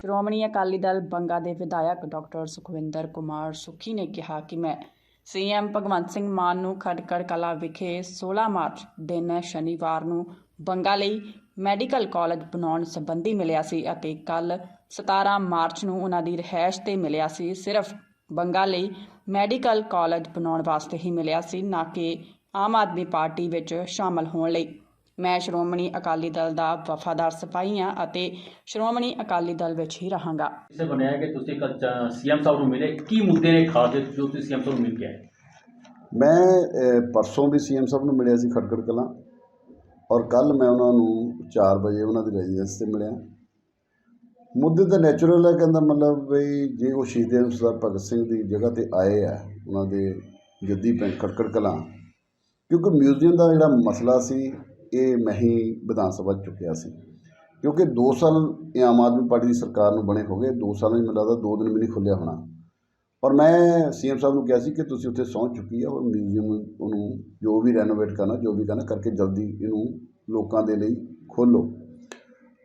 ਸ਼੍ਰੋਮਣੀ ਅਕਾਲੀ ਦਲ ਬੰਗਾ ਦੇ ਵਿਧਾਇਕ ਡਾਕਟਰ ਸੁਖਵਿੰਦਰ ਕੁਮਾਰ ਸੁੱਖੀ ਨੇ ਕਿਹਾ ਕਿ ਮੈਂ ਸੀਐਮ ਭਗਵੰਤ ਸਿੰਘ ਮਾਨ ਨੂੰ ਖਟਕੜ ਕਲਾ ਵਿਖੇ 16 ਮਾਰਚ ਦਿਨ ਸ਼ਨੀਵਾਰ ਨੂੰ ਬੰਗਾ ਲਈ ਮੈਡੀਕਲ ਕਾਲਜ ਬਣਾਉਣ ਸੰਬੰਧੀ ਮਿਲਿਆ ਸੀ ਅਤੇ ਕੱਲ 17 ਮਾਰਚ ਨੂੰ ਉਹਨਾਂ ਦੀ ਰਿਹਾਇਸ਼ ਤੇ ਮਿਲਿਆ ਸੀ। ਸਿਰਫ ਬੰਗਾ ਲਈ ਮੈਡੀਕਲ ਕਾਲਜ ਬਣਾਉਣ ਵਾਸਤੇ ਹੀ ਮਿਲਿਆ ਸੀ, ਨਾ ਕਿ ਆਮ ਆਦਮੀ ਪਾਰਟੀ ਵਿੱਚ ਸ਼ਾਮਲ ਹੋਣ ਲਈ। ਮੈਂ ਸ਼੍ਰੋਮਣੀ ਅਕਾਲੀ ਦਲ ਦਾ ਵਫਾਦਾਰ ਸਿਪਾਹੀ ਹਾਂ ਅਤੇ ਸ਼੍ਰੋਮਣੀ ਅਕਾਲੀ ਦਲ ਵਿੱਚ ਹੀ ਰਹਾਂਗਾ। ਇਸੇ ਬਣਿਆ ਕਿ ਤੁਸੀਂ ਕੱਲ ਸੀਐਮ ਸਾਹਿਬ ਨੂੰ ਮਿਲੇ ਕੀ ਮੁੱਦੇ ਨੇ ਖਾਸ ਜੋ ਤੁਸੀਂ ਸੀਐਮ ਸਾਹਿਬ ਨੂੰ ਮਿਲ ਕੇ ਆਏ? ਮੈਂ ਪਰਸੋਂ ਵੀ ਸੀਐਮ ਸਾਹਿਬ ਨੂੰ ਮਿਲਿਆ ਸੀ ਖਟਕੜ ਕਲਾਂ ਔਰ ਕੱਲ ਮੈਂ ਉਹਨਾਂ ਨੂੰ 4 ਵਜੇ ਉਹਨਾਂ ਦੀ ਰੈਜ਼ੀਡੈਂਸ ਤੇ ਮਿਲਿਆ। ਮੁੱਦੇ ਤਾਂ ਨੈਚੁਰਲ ਹੈ ਕਹਿੰਦਾ ਮਤਲਬ ਬਈ ਜੇ ਉਹ ਸ਼ਹੀਦ ਸਰਦਾਰ ਭਗਤ ਸਿੰਘ ਦੀ ਜਗ੍ਹਾ ਤੇ ਆਏ ਆ ਉਹਨਾਂ ਦੇ ਜੱਦੀ ਪਿੰਡ ਖਟਕੜ ਕਲਾਂ। ਕਿਉਂਕਿ ਮਿਊਜ਼ੀਅਮ ਦਾ ਜਿਹੜਾ ਮਸਲਾ ਸੀ ਇਹ ਮੈਂ ਹੀ ਵਿਧਾਨ ਸਭਾ 'ਚ ਚੁੱਕਿਆ ਸੀ। ਕਿਉਂਕਿ 2 ਸਾਲ ਇਹ ਆਮ ਆਦਮੀ ਪਾਰਟੀ ਦੀ ਸਰਕਾਰ ਨੂੰ ਬਣੇ ਹੋ ਗਏ 2 ਸਾਲਾਂ 'ਚ ਮੈਨੂੰ ਲੱਗਦਾ 2 ਦਿਨ ਵੀ ਨਹੀਂ ਖੁੱਲਿਆ ਹੋਣਾ। ਔਰ ਮੈਂ ਸੀਐਮ ਸਾਹਿਬ ਨੂੰ ਕਿਹਾ ਸੀ ਕਿ ਤੁਸੀਂ ਉੱਥੇ ਸਹੁੰ ਚੁੱਕੀ ਆ ਔਰ ਮਿਊਜ਼ੀਅਮ ਉਹਨੂੰ ਜੋ ਵੀ ਰੈਨੋਵੇਟ ਕਰਨਾ, ਜੋ ਵੀ ਕਰਨਾ ਕਰਕੇ ਜਲਦੀ ਇਹਨੂੰ ਲੋਕਾਂ ਦੇ ਲਈ ਖੋਲੋ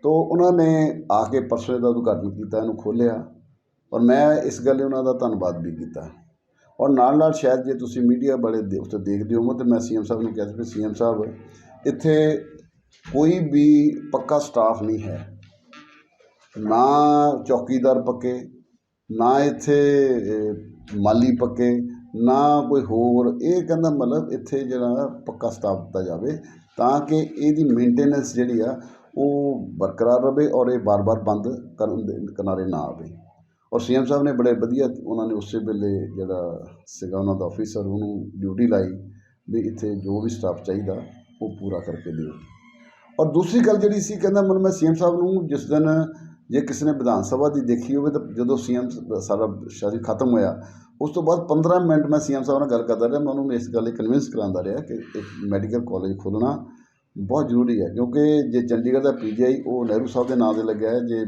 ਤੋ ਉਹਨਾਂ ਨੇ ਆ ਕੇ ਪਰਸੋਂ ਦਾ ਉਦਘਾਟਨ ਕੀਤਾ, ਇਹਨੂੰ ਖੋਲ੍ਹਿਆ ਔਰ ਮੈਂ ਇਸ ਗੱਲ ਲਈ ਉਹਨਾਂ ਦਾ ਧੰਨਵਾਦ ਵੀ ਕੀਤਾ। ਔਰ ਨਾਲ ਨਾਲ ਸ਼ਾਇਦ ਜੇ ਤੁਸੀਂ ਮੀਡੀਆ ਵਾਲੇ ਦੇ ਉੱਤੇ ਦੇਖਦੇ ਹੋ ਤਾਂ ਮੈਂ ਸੀਐਮ ਸਾਹਿਬ ਨੂੰ ਕਿਹਾ ਸੀ ਵੀ ਸੀਐਮ ਸਾਹਿਬ ਇੱਥੇ ਕੋਈ ਵੀ ਪੱਕਾ ਸਟਾਫ ਨਹੀਂ ਹੈ। ਨਾ ਚੌਕੀਦਾਰ ਪੱਕੇ, ਨਾ ਇੱਥੇ ਮਾਲੀ ਪੱਕੇ, ਨਾ ਕੋਈ ਹੋਰ। ਇਹ ਕਹਿੰਦਾ ਮਤਲਬ ਇੱਥੇ ਜਿਹੜਾ ਪੱਕਾ ਸਟਾਫ ਦਿੱਤਾ ਜਾਵੇ ਤਾਂ ਕਿ ਇਹਦੀ ਮੇਨਟੇਨੈਂਸ ਜਿਹੜੀ ਆ ਉਹ ਬਰਕਰਾਰ ਰਵੇ ਔਰ ਇਹ ਬਾਰ-ਬਾਰ ਬੰਦ ਕਰਨ ਦੇ ਕਿਨਾਰੇ ਨਾ ਆਵੇ। ਔਰ ਸੀਐਮ ਸਾਹਿਬ ਨੇ ਬੜੇ ਵਧੀਆ ਉਹਨਾਂ ਨੇ ਉਸੇ ਵੇਲੇ ਜਿਹੜਾ ਸੀਗਾ ਉਹਨਾਂ ਦਾ ਆਫੀਸਰ ਉਹਨੂੰ ਡਿਊਟੀ ਲਾਈ ਵੀ ਇੱਥੇ ਜੋ ਵੀ ਸਟਾਫ ਚਾਹੀਦਾ ਉਹ ਪੂਰਾ ਕਰਕੇ ਦਿਓ। ਔਰ ਦੂਸਰੀ ਗੱਲ ਜਿਹੜੀ ਸੀ, ਕਹਿੰਦਾ ਮਨ, ਮੈਂ ਸੀਐਮ ਸਾਹਿਬ ਨੂੰ ਜਿਸ ਦਿਨ ਜੇ ਕਿਸੇ ਨੇ ਵਿਧਾਨ ਸਭਾ ਦੀ ਦੇਖੀ ਹੋਵੇ ਤਾਂ ਜਦੋਂ ਸੀਐਮ ਸਾਰਾ ਸ਼ਾਸਨ ਖਤਮ ਹੋਇਆ, ਉਸ ਤੋਂ ਬਾਅਦ 15 ਮਿੰਟ ਮੈਂ ਸੀਐਮ ਸਾਹਿਬ ਨਾਲ ਗੱਲ ਕਰਦਾ ਰਿਹਾ। ਮੈਂ ਉਹਨੂੰ ਇਸ ਗੱਲ ਲਈ ਕਨਵਿੰਸ ਕਰਾਉਂਦਾ ਰਿਹਾ ਕਿ ਇੱਕ ਮੈਡੀਕਲ ਕਾਲਜ ਖੋਲ੍ਹਣਾ ਬਹੁਤ ਜ਼ਰੂਰੀ ਹੈ। ਕਿਉਂਕਿ ਜੇ ਚੰਡੀਗੜ੍ਹ ਦਾ ਪੀਜੀਆਈ ਉਹ ਨਹਿਰੂ ਸਾਹਿਬ ਦੇ ਨਾਂ ਤੇ ਲੱਗਿਆ ਹੈ, ਜੇ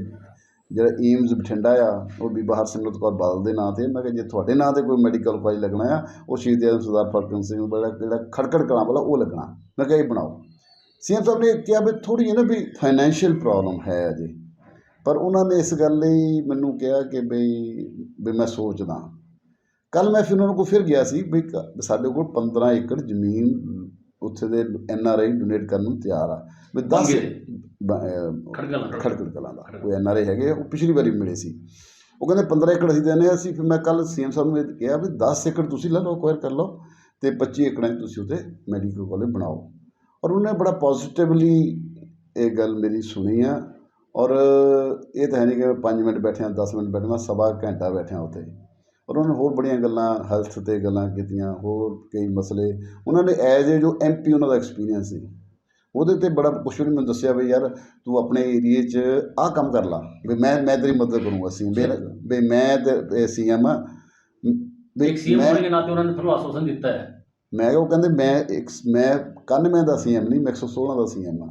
ਜਿਹੜਾ ਏਮਜ਼ ਬਠਿੰਡਾ ਆ, ਉਹ ਬੀਬਾ ਹਰਸਿਮਰਤ ਕੌਰ ਬਾਦਲ ਦੇ ਨਾਂ ਤੇ ਮੈਂ ਕਿਹਾ ਜੇ ਤੁਹਾਡੇ ਨਾਂ ਤੇ ਕੋਈ ਮੈਡੀਕਲ ਕਾਲਜ ਲੱਗਣਾ ਆ, ਉਹ ਸ਼ਹੀਦ ਆਜ਼ਮ ਸਰਦਾਰ ਫਰਕਨ ਸਿੰਘ ਵਾਲਾ ਜਿਹੜਾ ਖੜਕੜ ਕਲਾਂ ਵਾਲਾ, ਉਹ ਲੱਗਣਾ। ਮੈਂ ਕਿਹਾ ਇਹ ਬਣਾਓ। ਸੀਐਮ ਸਾਹਿਬ ਨੇ ਕਿਹਾ ਵੀ ਥੋੜੀ ਜਿਹੀ ਨਾ ਵੀ ਫਾਈਨੈਂਸ਼ੀਅਲ ਪ੍ਰੋਬਲਮ ਹੈ ਅਜੇ। ਪਰ ਉਹਨਾਂ ਨੇ ਇਸ ਗੱਲ ਲਈ ਮੈਨੂੰ ਕਿਹਾ ਕਿ ਬਈ, ਵੀ ਮੈਂ ਸੋਚਦਾ। ਕੱਲ ਮੈਂ ਫਿਰ ਉਹਨਾਂ ਕੋਲ ਫਿਰ ਗਿਆ ਸੀ ਵੀ ਕ- ਸਾਡੇ ਕੋਲ 15 ਏਕੜ ਜ਼ਮੀਨ ਉੱਥੇ ਦੇ ਐਨ ਆਰ ਆਈ ਡੋਨੇਟ ਕਰਨ ਨੂੰ ਤਿਆਰ ਆ। ਵੀ 10 ਬੰਗੇ ਖੜਗਲ ਖੜਕੜ ਕਲਾਂ ਦਾ। ਕੋਈ ਐਨ ਆਰ ਆਈ ਹੈਗੇ ਉਹ ਪਿਛਲੀ ਵਾਰੀ ਮਿਲੇ ਸੀ। ਉਹ ਕਹਿੰਦੇ 15 ਏਕੜ ਅਸੀਂ ਦੇਣੇ ਅਸੀਂ ਫਿਰ ਮੈਂ ਕੱਲ ਸੀਐਮ ਸਾਹਿਬ ਨੂੰ ਇਹ ਕਿਹਾ ਵੀ 10 ਏਕੜ ਤੁਸੀਂ ਲੈ ਲਓ ਅਕਵਾਇਰ ਕਰ ਲਓ ਤੇ 25 ਏਕੜਾਂ ਤੁਸੀਂ ਉੱਥੇ ਮੈਡੀਕਲ ਕਾਲਜ ਬਣਾਓ। ਔਰ ਉਹਨੇ ਬੜਾ ਪੋਜ਼ਿਟਿਵਲੀ ਇਹ ਗੱਲ ਮੇਰੀ ਸੁਣੀ ਆ। ਔਰ ਇਹ ਤਾਂ ਹੈ ਨਹੀਂ ਕਿ 5 ਮਿੰਟ ਬੈਠੇ ਹਾਂ 10 ਮਿੰਟ ਬੈਠੇ ਮੈਂ ਸਵਾ ਘੰਟਾ ਬੈਠਿਆ ਉੱਥੇ। ਔਰ ਉਹਨਾਂ ਨੇ ਹੋਰ ਬੜੀਆਂ ਗੱਲਾਂ ਹੈਲਥ ਤੇ ਗੱਲਾਂ ਕੀਤੀਆਂ ਹੋਰ ਕਈ ਮਸਲੇ। ਉਹਨਾਂ ਨੇ ਐਜ਼ ਏ ਜੋ ਐਮਪੀ ਉਹਨਾਂ ਦਾ ਐਕਸਪੀਰੀਅੰਸ ਸੀ। ਉਹਦੇ ਤੇ ਬੜਾ ਕੁਛ ਉਹਨੇ ਮੈਨੂੰ ਦੱਸਿਆ ਵੀ ਯਾਰ ਤੂੰ ਆਪਣੇ ਏਰੀਏ 'ਚ ਆਹ ਕੰਮ ਕਰ ਲਾ। ਵੀ ਮੈਂ ਮੈਂ ਤੇਰੀ ਮਦਦ ਕਰੂੰਗਾ ਸੀ। ਵੀ ਮੈਂ ਤੇ ਸੀਐਮ ਆ। ਵੀ ਇੱਕ ਸੀਐਮ ਹੋਣ ਦੇ ਨਾਤੇ ਉਹਨਾਂ ਨੇ ਤੁਹਾਨੂੰ ਆਸ਼ਵਾਸਨ ਦਿੱਤਾ ਹੈ। ਮੈਂ ਉਹ ਕਹਿੰਦੇ ਮੈਂ ਇੱਕ ਮੈਂ 91 ਦਾ ਸੀਐਮ ਨਹੀਂ ਮੈਂ 116 ਦਾ ਸੀਐਮ ਆ।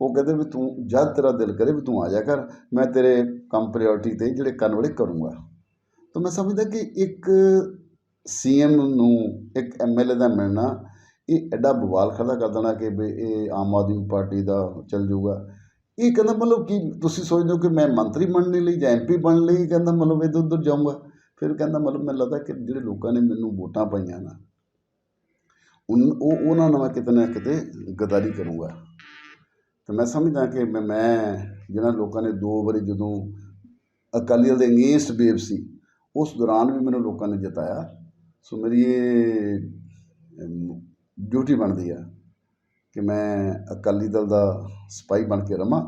ਉਹ ਕਹਿੰਦੇ ਵੀ ਤੂੰ ਜਦ ਤੇਰਾ ਦਿਲ ਕਰੇ ਵੀ ਤੂੰ ਆ ਜਾ ਕਰ। ਮੈਂ ਤੇਰੇ ਕੰਮ ਪ੍ਰਾਇੋਰਟੀ ਤੇ ਜਿਹੜੇ ਕਰਨ ਵਾਲੇ ਕਰੂੰਗਾ। ਤਾਂ ਮੈਂ ਸਮਝਦਾ ਕਿ ਇੱਕ ਸੀਐਮ ਨੂੰ, ਇੱਕ ਐਮਐਲਏ ਦਾ ਮਿਲਣਾ, ਇਹ ਐਡਾ ਬਵਾਲ ਖੜਾ ਕਰ ਦੇਣਾ ਕਿ ਵੀ ਇਹ ਆਮ ਆਦਮੀ ਪਾਰਟੀ ਦਾ ਚੱਲ ਜਾਊਗਾ। ਇਹ ਕਹਿੰਦਾ ਮਤਲਬ ਕਿ ਤੁਸੀਂ ਸੋਚਦੇ ਹੋ ਕਿ ਮੈਂ ਮੰਤਰੀ ਬਣਨ ਲਈ ਜਾਂ ਐਮਪੀ ਬਣਨ ਲਈ ਕਹਿੰਦਾ ਮਤਲਬ ਇੱਧਰ ਉੱਧਰ ਜਾਊਂਗਾ। ਫਿਰ ਕਹਿੰਦਾ ਮਤਲਬ ਮੈਨੂੰ ਲੱਗਦਾ ਕਿ ਜਿਹੜੇ ਲੋਕਾਂ ਨੇ ਮੈਨੂੰ ਵੋਟਾਂ ਪਾਈਆਂ ਨਾ, ਉਨ, ਉਹ, ਉਹਨਾਂ ਨਾਲ ਮੈਂ ਕਿਤੇ ਨਾ ਕਿਤੇ ਗਦਾਰੀ ਕਰੂੰਗਾ। ਤੇ ਮੈਂ ਸਮਝਦਾ ਕਿ ਮੈਂ ਮੈਂ ਜਿਹਨਾਂ ਲੋਕਾਂ ਨੇ ਦੋ ਵਾਰੀ ਜਦੋਂ ਅਕਾਲੀ ਦਲ ਦੇ ਅਗੇਂਸਟ ਵੇਵ ਸੀ ਉਸ ਦੌਰਾਨ ਵੀ ਮੈਨੂੰ ਲੋਕਾਂ ਨੇ ਜਿਤਾਇਆ। ਸੋ ਮੇਰੀ ਇਹ ਡਿਊਟੀ ਬਣਦੀ ਆ ਕਿ ਮੈਂ ਅਕਾਲੀ ਦਲ ਦਾ ਸਿਪਾਹੀ ਬਣ ਕੇ ਰਵਾਂ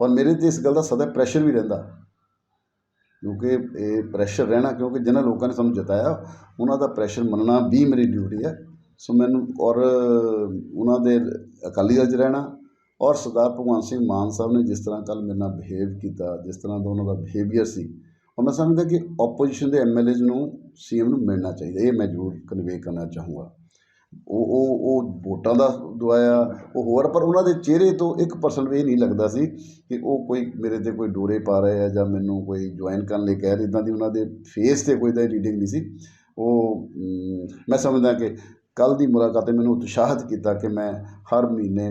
ਔਰ ਮੇਰੇ ਤੇ ਇਸ ਗੱਲ ਦਾ ਸਦਾ ਪ੍ਰੈਸ਼ਰ ਵੀ ਰਹਿੰਦਾ। ਕਿਉਂਕਿ ਇਹ ਪ੍ਰੈਸ਼ਰ ਰਹਿਣਾ, ਕਿਉਂਕਿ ਜਿਨ੍ਹਾਂ ਲੋਕਾਂ ਨੇ ਸਾਨੂੰ ਜਿਤਾਇਆ, ਉਹਨਾਂ ਦਾ ਪ੍ਰੈਸ਼ਰ ਮੰਨਣਾ ਵੀ ਮੇਰੀ ਡਿਊਟੀ ਹੈ ਸੋ ਮੈਨੂੰ ਔਰ ਉਹਨਾਂ ਦੇ ਅਕਾਲੀ ਦਲ 'ਚ ਰਹਿਣਾ ਔਰ ਸਰਦਾਰ ਭਗਵੰਤ ਸਿੰਘ ਮਾਨ ਸਾਹਿਬ ਨੇ ਜਿਸ ਤਰ੍ਹਾਂ ਕੱਲ ਮੇਰੇ ਨਾਲ ਬਿਹੇਵ ਕੀਤਾ, ਜਿਸ ਤਰ੍ਹਾਂ ਦਾ ਉਹਨਾਂ ਦਾ ਬਿਹੇਵੀਅਰ ਸੀ ਔਰ ਮੈਂ ਸਮਝਦਾ ਕਿ ਆਪੋਜੀਸ਼ਨ ਦੇ ਐਮਐਲਏਜ਼ ਨੂੰ ਸੀਐਮ ਨੂੰ ਮਿਲਣਾ ਚਾਹੀਦਾ, ਇਹ ਮੈਂ ਜ਼ਰੂਰ ਕਨਵੇ ਕਰਨਾ ਚਾਹੂੰਗਾ। ਉਹ ਉਹ ਉਹ ਵੋਟਾਂ ਦਾ ਦਵਾਇਆ, ਉਹ ਹੋਰ, ਪਰ ਉਹਨਾਂ ਦੇ ਚਿਹਰੇ ਤੋਂ 1% ਵੀ ਇਹ ਨਹੀਂ ਲੱਗਦਾ ਸੀ ਕਿ ਉਹ ਕੋਈ ਮੇਰੇ ਤੇ ਕੋਈ ਡੋਰੇ ਪਾ ਰਹੇ ਆ ਜਾਂ ਮੈਨੂੰ ਕੋਈ ਜੁਆਇਨ ਕਰਨ ਲਈ ਕਹਿ ਰਹੇ ਇਦਾਂ ਦੀ ਉਹਨਾਂ ਦੇ ਫੇਸ ਤੇ ਕੋਈ ਦਾ ਰੀਡਿੰਗ ਨਹੀਂ ਸੀ। ਉਹ ਮੈਂ ਸਮਝਦਾ ਕਿ ਕੱਲ ਦੀ ਮੁਲਾਕਾਤ ਨੇ ਮੈਨੂੰ ਉਤਸ਼ਾਹਿਤ ਕੀਤਾ ਕਿ ਮੈਂ ਹਰ ਮਹੀਨੇ